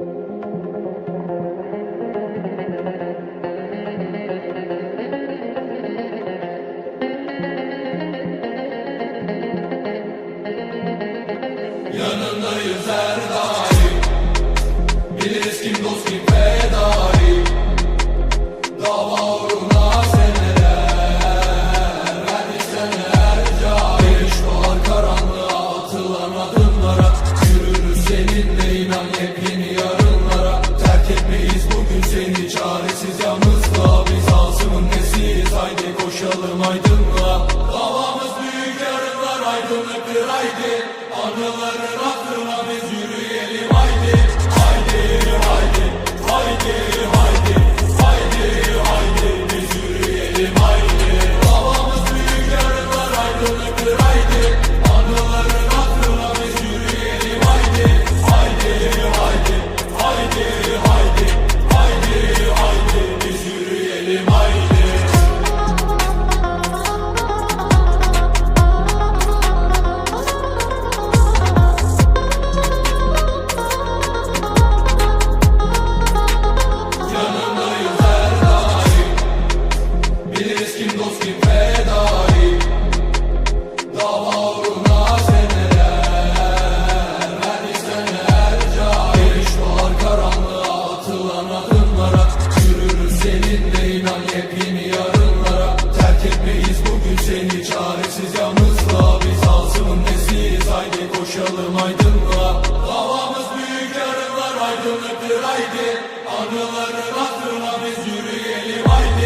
Yanındayız her daim. Biliriz kim dost kim fedai Dava uğruna seneler karanlığa atılan adımlara aydınlıktır haydi. Anıların hatırına biz yürüyelim adımlara Yürürüz seninle inan yepyeni yarınlara. Terk etmeyiz bugün seni çaresiz yalnızlığa. Biz Asım'ın nesiyiz haydi koşalım aydınlığa. Davamız büyük yarınlar aydınlıktır haydi. Anıların hatırına biz yürüyelim Haydi